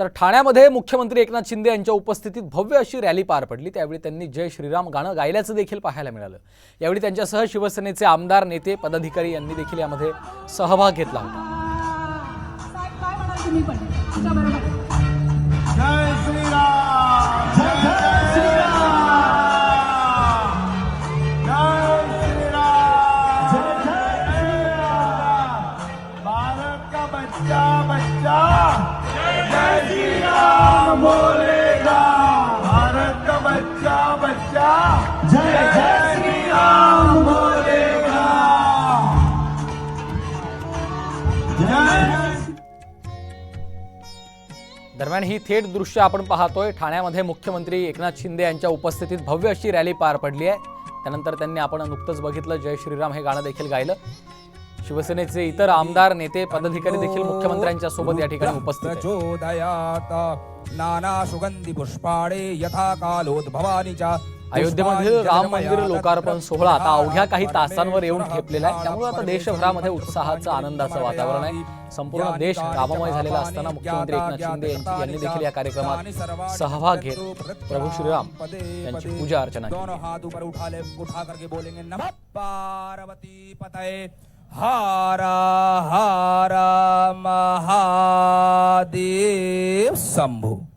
तर ठाण्यामध्ये मुख्यमंत्री एकनाथ शिंदे यांच्या उपस्थितीत भव्य अशी रॅली पार पडली त्यावेळी त्यांनी जय श्रीराम गाणं गायल्याचं देखील पाहायला मिळालं यावेळी त्यांच्यासह शिवसेनेचे आमदार नेते पदाधिकारी यांनी देखील यामध्ये सहभाग घेतला होता साहेब दरम्यान ही थेट दृश्य आपण पाहतोय. ठाण्यामध्ये मुख्यमंत्री एकनाथ शिंदे यांच्या उपस्थितीत भव्य अशी रॅली पार पडली आहे. त्यानंतर त्यांनी आपण नुकतंच बघितलं जय श्रीराम हे गाणं देखील गायलं. शिवसेनेचे इतर आमदार नेते पदाधिकारी देखील मुख्यमंत्र्यांच्या सोबत या ठिकाणी उपस्थित नाना सुगंधी पुष्पाणे यथा कालोद्भवानीच्या अयोध्येमधील राम मंदिर लोकार्पण सोहळा आता अवघ्या काही तासांवर येऊन ठेपलेला आहे. त्यामुळे आता देशभरामध्ये उत्साहाचं आनंदाचं वातावरण आहे. संपूर्ण देश राममय झालेला असताना मुख्यमंत्री एकनाथ शिंदे यांची यांनी देखील या कार्यक्रमात सहभाग घेत प्रभू श्रीराम यांची पूजा अर्चना हारा हारा महादेव शंभु।